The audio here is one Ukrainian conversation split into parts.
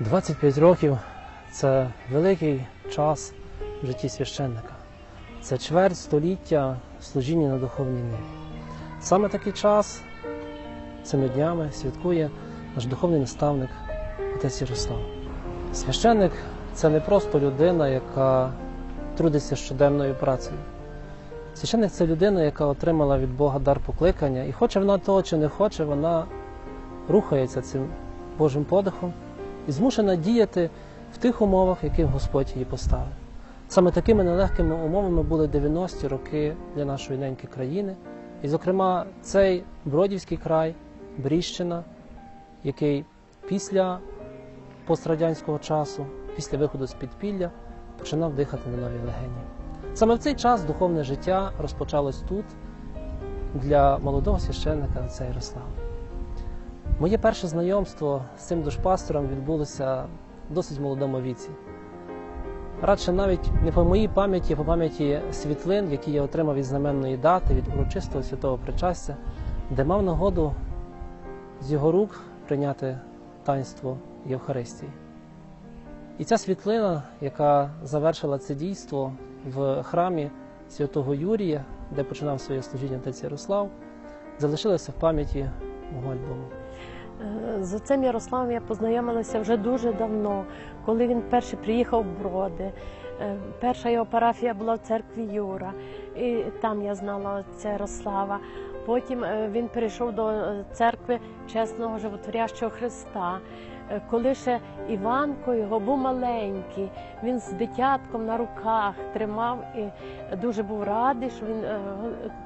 25 років це великий час в житті священника. Це чверть століття служіння на духовній ниві. Саме такий час цими днями святкує наш духовний наставник отець Ярослав. Священник це не просто людина, яка трудиться щоденною працею. Священник це людина, яка отримала від Бога дар покликання, і хоче вона того чи не хоче, вона рухається цим Божим подихом і змушена діяти в тих умовах, яких Господь її поставив. Саме такими нелегкими умовами були 90-ті роки для нашої неньки країни. І, зокрема, цей Бродівський край, Бріщина, який після пострадянського часу, після виходу з підпілля, починав дихати на нові легені. Саме в цей час духовне життя розпочалось тут для молодого священника отця Ярослава. Моє перше знайомство з цим душпастором відбулося в досить молодому віці. Радше навіть не по моїй пам'яті, а по пам'яті світлин, які я отримав від знаменної дати, від урочистого святого причастя, де мав нагоду з його рук прийняти таїнство Євхаристії. І ця світлина, яка завершила це дійство в храмі святого Юрія, де починав своє служіння отець Ярослав, залишилася в пам'яті мого альбому. З цим Ярославом я познайомилася вже дуже давно, коли він перший приїхав в Броди. Е, Перша його парафія була в церкві Юра, і там я знала отця Ярослава. Потім е, він перейшов до е, церкви чесного животворящого Христа. Е, Коли ще Іванко його був маленький, він з дитятком на руках тримав і дуже був радий, що він е,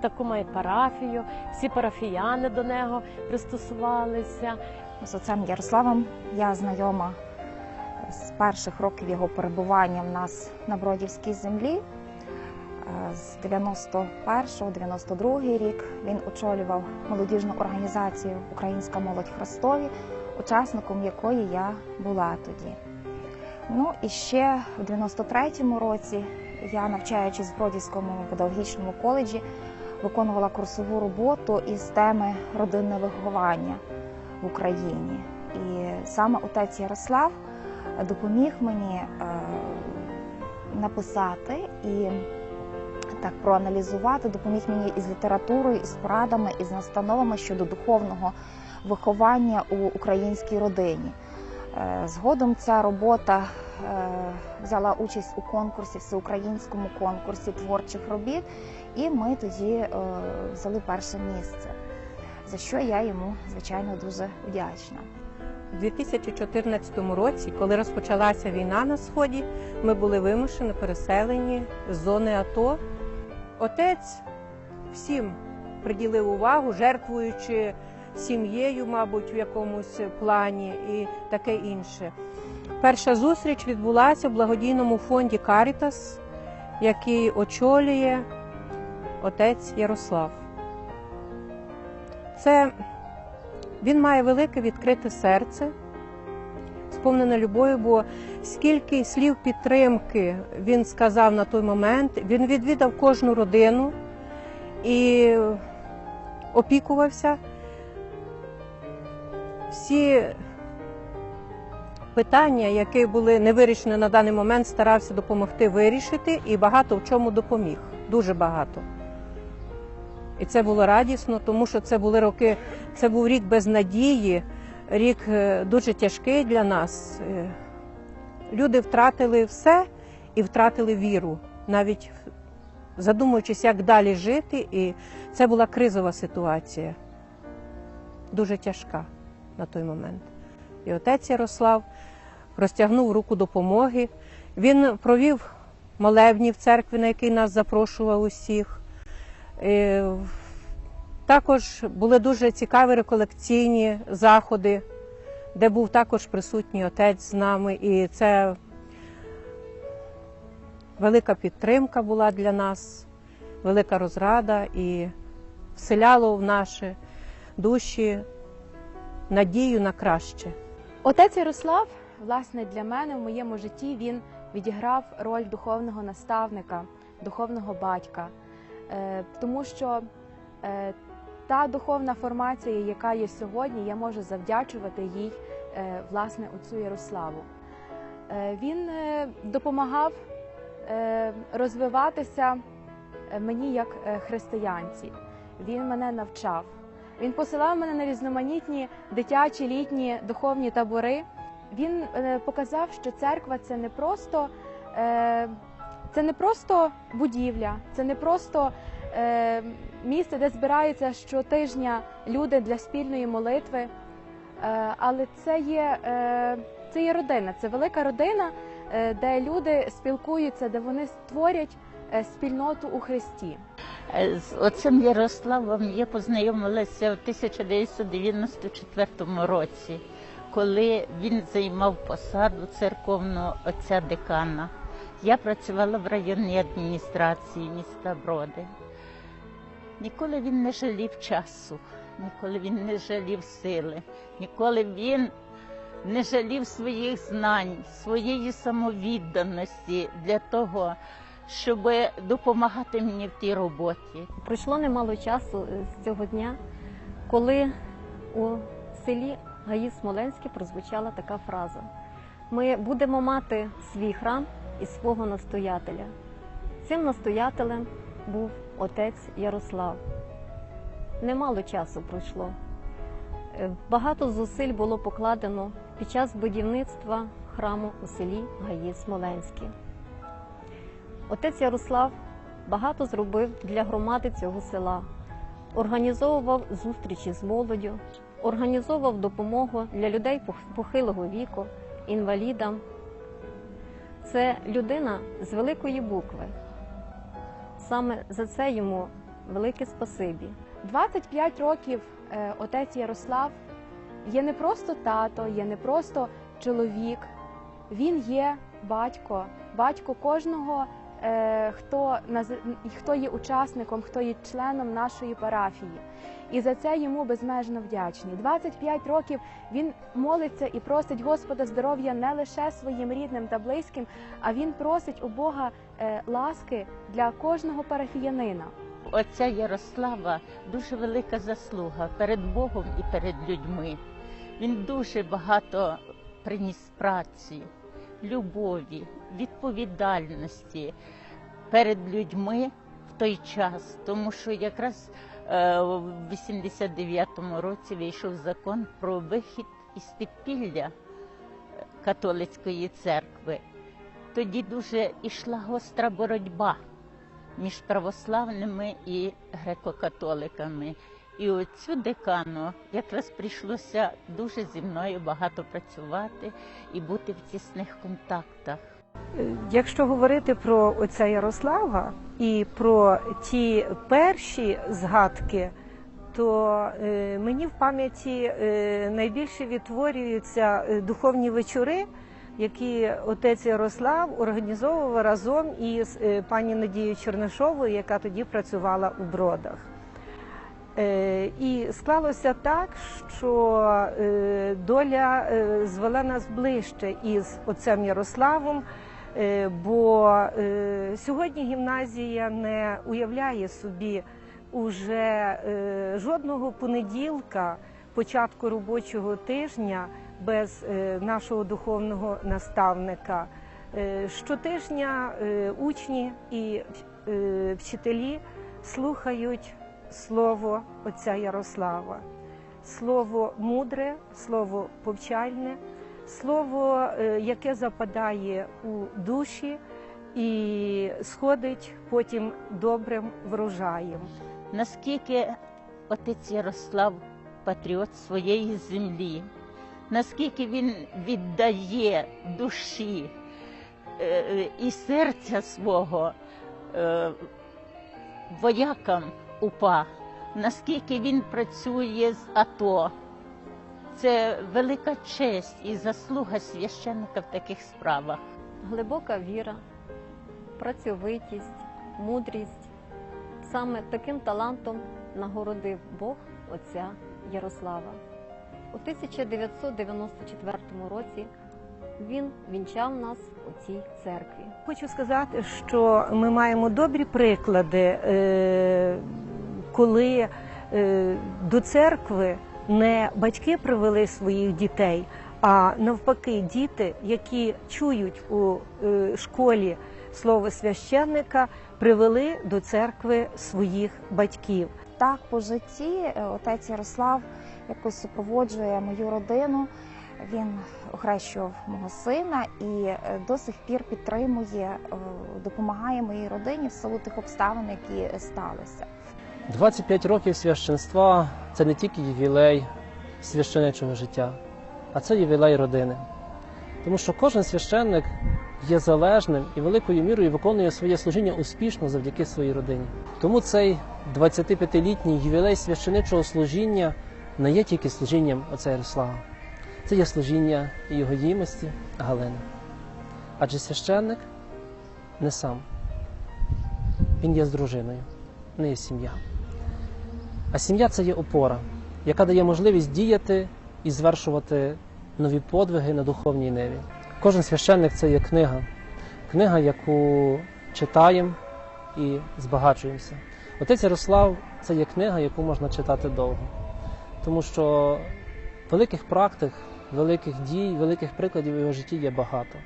таку має парафію. Всі парафіяни до нього пристосувалися. З отцем Ярославом я знайома з перших років його перебування в нас на Бродівській землі. Е, З 91-92 рік він очолював молодіжну організацію Українська молодь Христові, учасником якої я була тоді. Ну і ще в 93-му році я, навчаючись в Бродівському педагогічному коледжі, виконувала курсову роботу із теми родинне виховання в Україні. І саме отець Ярослав допоміг мені е, написати і так проаналізувати, допоміг мені із літературою, із порадами, із настановами щодо духовного виховання у українській родині. Е, Згодом ця робота е, взяла участь у конкурсі, всеукраїнському конкурсі творчих робіт, і ми тоді е, взяли перше місце, за що я йому, звичайно, дуже вдячна. У 2014 році, коли розпочалася війна на сході, ми були вимушено переселені з зони АТО. Отець всім приділив увагу, жертвуючи сім'єю, мабуть, в якомусь плані і таке інше. Перша зустріч відбулася в благодійному фонді Карітас, який очолює отець Ярослав. Це він має велике відкрите серце, сповнене любов'ю, бо скільки слів підтримки він сказав на той момент, він відвідав кожну родину і опікувався. Всі питання, які були не вирішені на даний момент, старався допомогти вирішити і багато в чому допоміг. Дуже багато. І це було радісно, тому що це були роки, це був рік без надії, рік е, дуже тяжкий для нас. Е, Люди втратили все і втратили віру, навіть задумуючись, як далі жити. І це була кризова ситуація, дуже тяжка на той момент. І отець Ярослав простягнув руку допомоги. Він провів молебні в церкві, на який нас запрошував усіх. Е, Також були дуже цікаві реколекційні заходи, де був також присутній отець з нами, і це велика підтримка була для нас, велика розрада і вселяло в наші душі надію на краще. Отець Ярослав, власне, для мене в моєму житті він відіграв роль духовного наставника, духовного батька, Е, тому що е, та духовна формація, яка є сьогодні, я можу завдячувати їй е, власне отцю Ярославу. Він допомагав розвиватися мені як християнці. Він мене навчав. Він посилав мене на різноманітні дитячі літні духовні табори. Він е, показав, що церква це не просто е, це не просто будівля, це не просто е, місце, де збираються щотижня люди для спільної молитви, але це є, це є родина, це велика родина, де люди спілкуються, де вони створять спільноту у Христі. Е, З отцем Ярославом я познайомилася в 1994 році, коли він займав посаду церковного отця декана. Я працювала в районній адміністрації міста Броди. Ніколи він не жалів часу, ніколи він не жалів сили, ніколи він не жалів своїх знань, своєї самовідданості для того, щоб допомагати мені в тій роботі. Пройшло немало часу е, з цього дня, коли у селі Гаї Смоленське прозвучала така фраза: Ми будемо мати свій храм і свого настоятеля. Цим настоятелем був отець Ярослав. Немало часу пройшло. Е, Багато зусиль було покладено під час будівництва храму у селі Гаї Смоленське. Отець Ярослав багато зробив для громади цього села. Організовував зустрічі з молоддю, організовував допомогу для людей похилого віку, інвалідам. Це людина з великої букви. Саме за це йому велике спасибі. 25 років е, отець Ярослав є не просто тато, є не просто чоловік, він є батько, батько кожного, хто, наз- хто є учасником, хто є членом нашої парафії. І за це йому безмежно вдячні. 25 років він молиться і просить Господа здоров'я не лише своїм рідним та близьким, а він просить у Бога е, ласки для кожного парафіянина. Отця Ярослава дуже велика заслуга перед Богом і перед людьми. Він дуже багато приніс праці, любові, відповідальності перед людьми в той час, тому що якраз е, в 89-му році вийшов закон про вихід із підпілля е, католицької церкви. Тоді дуже йшла гостра боротьба між православними і греко-католиками. І оцю декану якраз прийшлося дуже зі мною багато працювати і бути в тісних контактах. Якщо говорити про отця Ярослава і про ті перші згадки, то е, мені в пам'яті е, найбільше відтворюються е, духовні вечори, які отець Ярослав організовував разом із е, пані Надією Чернишовою, яка тоді працювала у бродах. Е, І склалося так, що е, доля е, звела нас ближче із отцем Ярославом, бо сьогодні гімназія не уявляє собі уже жодного понеділка, початку робочого тижня без нашого духовного наставника. Щотижня учні і вчителі слухають слово отця Ярослава, слово мудре, слово повчальне, слово, е, яке западає у душі і сходить потім добрим врожаєм. Наскільки отець Ярослав патріот своєї землі, наскільки він віддає душі е, і серця свого е, воякам УПА, наскільки він працює з АТО. Це велика честь і заслуга священника в таких справах. Глибока віра, працьовитість, мудрість. Саме таким талантом нагородив Бог отця Ярослава. У 1994 році він вінчав нас у цій церкві. Хочу сказати, що ми маємо добрі приклади, е, коли е, до церкви не батьки привели своїх дітей, А навпаки, діти, які чують у е, школі слово священника, привели до церкви своїх батьків. Так, по житті е, отець Ярослав якось супроводжує мою родину. Він охрещував мого сина і до сих пір підтримує, допомагає моїй родині в силу тих обставин, які сталися. 25 років священства це не тільки ювілей священичого життя, а це ювілей родини. Тому що кожен священник є залежним і великою мірою виконує своє служіння успішно завдяки своїй родині. Тому цей 25-літній ювілей священичого служіння не є тільки служінням отця Ярослава. Це є служіння його діймості Галини. Адже священник не сам. Він є з дружиною, не є сім'я. А сім'я це є опора, яка дає можливість діяти і звершувати нові подвиги на духовній ниві. Кожен священник це є книга, книга, яку читаємо і збагачуємося. Отець Ярослав це є книга, яку можна читати довго, тому що великих практик, великих дій, великих прикладів його житті є багато.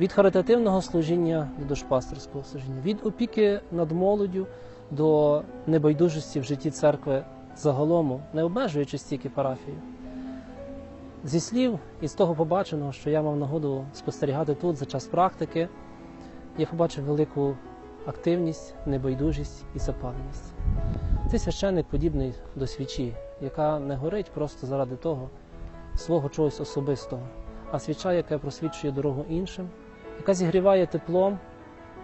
Від харитативного служіння до душпастерського служіння, від опіки над молоддю до небайдужості в житті церкви загалом, не обмежуючись тільки парафією. Зі слів і з того побаченого, що я мав нагоду спостерігати тут за час практики, я побачив велику активність, небайдужість і запаленість. Цей священник подібний до свічі, яка не горить просто заради того свого чогось особистого, а свіча, яка просвічує дорогу іншим, яка зігріває теплом,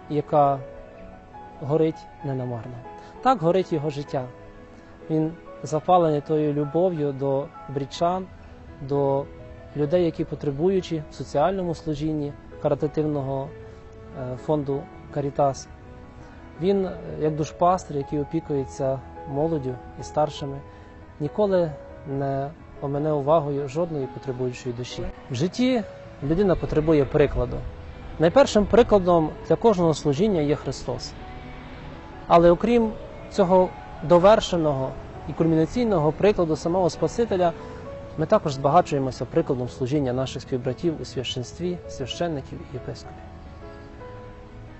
яка горить ненамарно. Так горить його життя. Він запалений тою любов'ю до брічан, до людей, які потребуючі в соціальному служінні каритативного е, фонду Карітас. Він, е, як душпастир, який опікується молоддю і старшими, ніколи не омине увагою жодної потребуючої душі. В житті людина потребує прикладу. Найпершим прикладом для кожного служіння є Христос. Але окрім цього довершеного і кульмінаційного прикладу самого Спасителя, ми також збагачуємося прикладом служіння наших співбратів у священстві, священників і єпископів.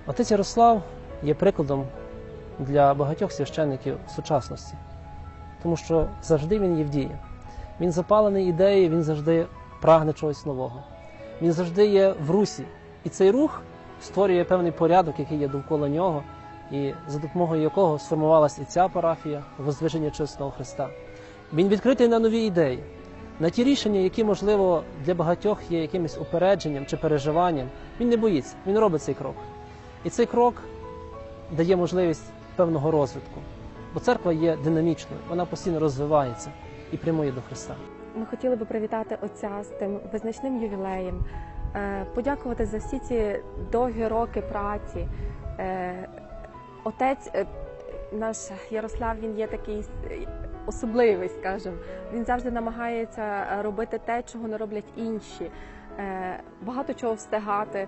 Отець Ярослав є прикладом для багатьох священників сучасності, тому що завжди він є в дії. Він запалений ідеєю, він завжди прагне чогось нового. Він завжди є в русі. І цей рух створює певний порядок, який є довкола нього, і за допомогою якого сформувалася і ця парафія Возвиження Чесного Христа. Він відкритий на нові ідеї, на ті рішення, які, можливо, для багатьох є якимось упередженням чи переживанням. Він не боїться, він робить цей крок. І цей крок дає можливість певного розвитку. Бо церква є динамічною, вона постійно розвивається і прямує до Христа. Ми хотіли би привітати отця з тим визначним ювілеєм, е, подякувати за всі ці довгі роки праці. Отець е, наш Ярослав він є такий е, особливий, скажімо. Він завжди намагається е, робити те, чого не роблять інші. Багато чого встигати,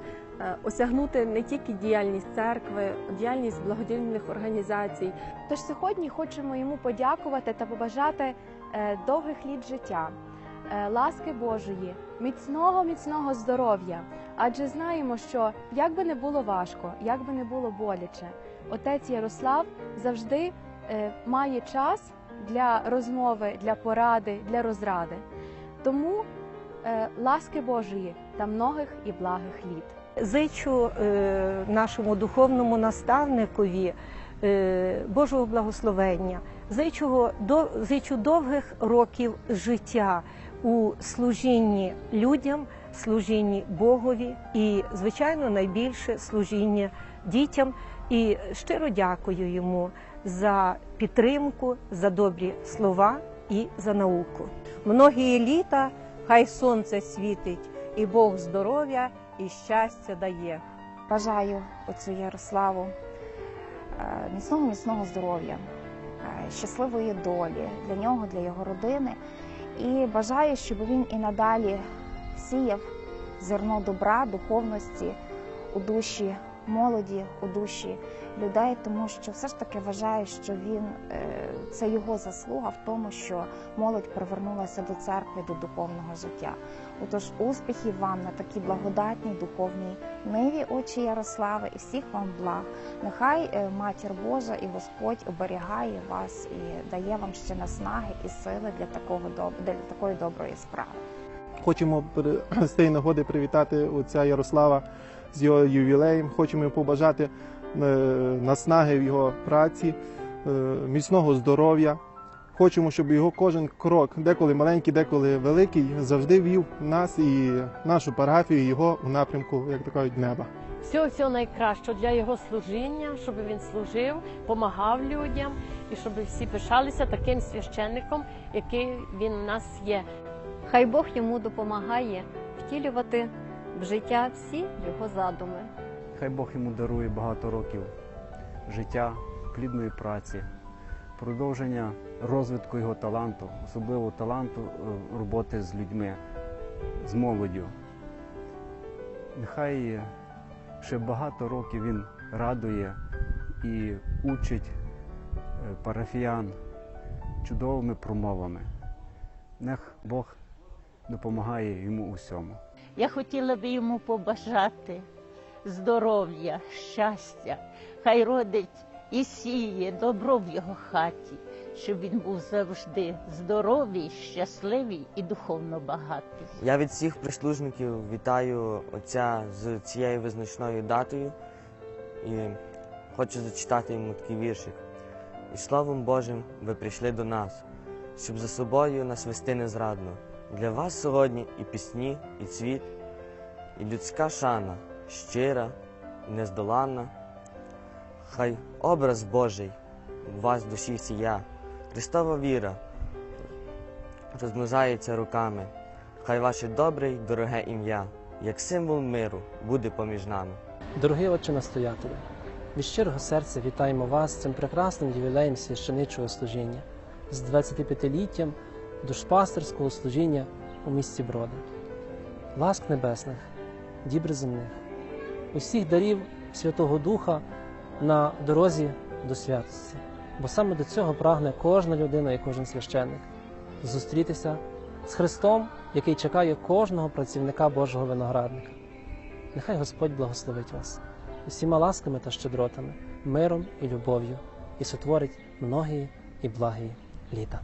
осягнути не тільки діяльність церкви, діяльність благодійних організацій. Тож сьогодні хочемо йому подякувати та побажати довгих літ життя, ласки Божої, міцного, міцного здоров'я. Адже знаємо, що як би не було важко, як би не було боляче, отець Ярослав завжди е, має час для розмови, для поради, для розради. Тому е, ласки Божої та многих і благих літ. Зичу е, нашому духовному наставникові Божого благословення, зичу, зичу довгих років життя у служінні людям, служінні Богові і, звичайно, найбільше служіння дітям. І щиро дякую йому за підтримку, за добрі слова і за науку. Многії літа хай сонце світить, і Бог здоров'я і щастя дає. Бажаю отцю Ярославу е, міцного міцного здоров'я, е, щасливої долі для нього, для його родини. І бажаю, щоб він і надалі сіяв зерно добра, духовності у душі молоді, у душі людей, тому що все ж таки вважаю, що він е, це його заслуга в тому, що молодь привернулася до церкви, до духовного життя. Отож, успіхів вам на такій благодатній духовній ниві, отче Ярославе, і всіх вам благ. Нехай е, матір Божа і Господь оберігає вас і дає вам ще наснаги і сили для такого для такої доброї справи. Хочемо з цієї нагоди привітати отця Ярослава з його ювілеєм. Хочемо побажати е, наснаги в його праці, е, міцного здоров'я. Хочемо, щоб його кожен крок, деколи маленький, деколи великий, завжди вів нас і нашу парафію, його у напрямку, як то кажуть, неба. Всього всього найкращого для його служіння, щоб він служив, допомагав людям і щоб всі пишалися таким священником, який він у нас є. Хай Бог йому допомагає втілювати в життя всі його задуми. Хай Бог йому дарує багато років життя, плідної праці, продовження розвитку його таланту, особливо таланту е, роботи з людьми, з молоддю. Нехай ще багато років він радує і учить е, парафіян чудовими промовами. Нех Бог допомагає йому у всьому. Я хотіла би йому побажати здоров'я, щастя, хай родить і сіє добро в його хаті, щоб він був завжди здоровий, щасливий і духовно багатий. Я від всіх прислужників вітаю отця з цією визначною датою і хочу зачитати йому такий віршик. І Словом Божим ви прийшли до нас, щоб за собою нас вести незрадно. Для вас сьогодні і пісні, і цвіт, і людська шана, щира нездоланна. Хай образ Божий у вас душі сія, Христова віра розмножається руками. Хай ваше добре й дороге ім'я, як символ миру, буде поміж нами. Дорогий отче настоятелю, від щирого серця вітаємо вас цим прекрасним ювілеєм священичого служіння, з 25-літтям душпастерського служіння у місті Броди. Ласк небесних, дібр земних, усіх дарів Святого Духа на дорозі до святості, бо саме до цього прагне кожна людина і кожен священник зустрітися з Христом, який чекає кожного працівника Божого виноградника. Нехай Господь благословить вас усіма ласками та щедротами, миром і любов'ю, і сотворить многії і благі літа.